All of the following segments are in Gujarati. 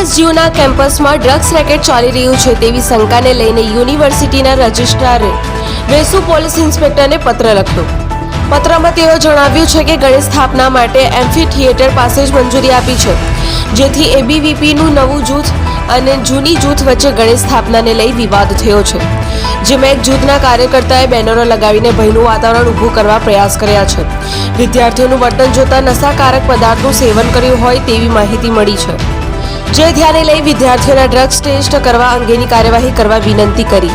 યુએસજીયુના કેમ્પસમાં ડ્રગ્સ રેકેટ ચાલી રહ્યું છે તેવી શંકાને લઈને યુનિવર્સિટીના રજિસ્ટ્રારે વેસુ પોલીસ ઇન્સ્પેક્ટરને પત્ર લખ્યો પત્રમાં તેઓ જણાવ્યું છે કે ગણેશ સ્થાપના માટે એમ્ફી થિયેટર પાસે જ મંજૂરી આપી છે, જેથી એબીવીપીનું નવું જૂથ અને જૂની જૂથ વચ્ચે ગણેશ સ્થાપનાને લઈ વિવાદ થયો છે, જેમાં એક જૂથના કાર્યકર્તાએ બેનરો લગાવીને ભયનું વાતાવરણ ઊભું કરવા પ્રયાસ કર્યા છે. વિદ્યાર્થીઓનું વર્તન જોતા નશાકારક પદાર્થનું સેવન કર્યું હોય તેવી માહિતી મળી છે. જે ધ્યાને લઈ વિદ્યાર્થીઓના ડ્રગ્સ ટેસ્ટ કરવા અંગેની કાર્યવાહી કરવા વિનંતી કરી.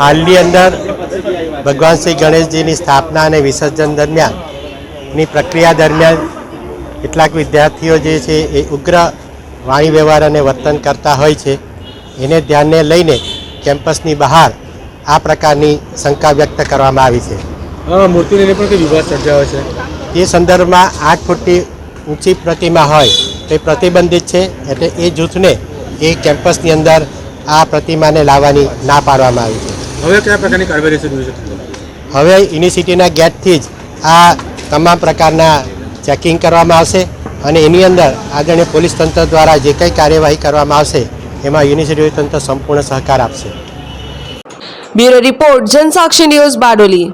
હાલની અંદર ભગવાન શ્રી ગણેશજીની સ્થાપના અને વિસર્જન દરમિયાનની પ્રક્રિયા દરમિયાન કેટલાક વિદ્યાર્થીઓ જે છે એ ઉગ્ર વાણી વ્યવહાર અને વર્તન કરતા હોય છે. એને ધ્યાને લઈને કેમ્પસની બહાર આ પ્રકારની શંકા વ્યક્ત કરવામાં આવી છે. હા મૂર્તિને લઈને પણ કંઈ વિવાદ સર્જાયો છે? એ સંદર્ભમાં આઠ ફૂટની ઊંચી પ્રતિમા હોય તે પ્રતિબંધિત છે એટલે એ જૂથને એ કેમ્પસની અંદર આ પ્રતિમાને લાવવાની ના પાડવામાં આવી છે. હવે કયા પ્રકારની કાર્યવાહી શરૂ હવે યુનિવર્સિટીના ગેટથી જ આ તમામ પ્રકારના ચેકિંગ કરવામાં આવશે અને એની અંદર આદરણીય પોલીસ તંત્ર દ્વારા જે કંઈ કાર્યવાહી કરવામાં આવશે એમાં યુનિવર્સિટી તંત્ર સંપૂર્ણ સહકાર આપશે. Bureau report Jansakshi news Bardoli.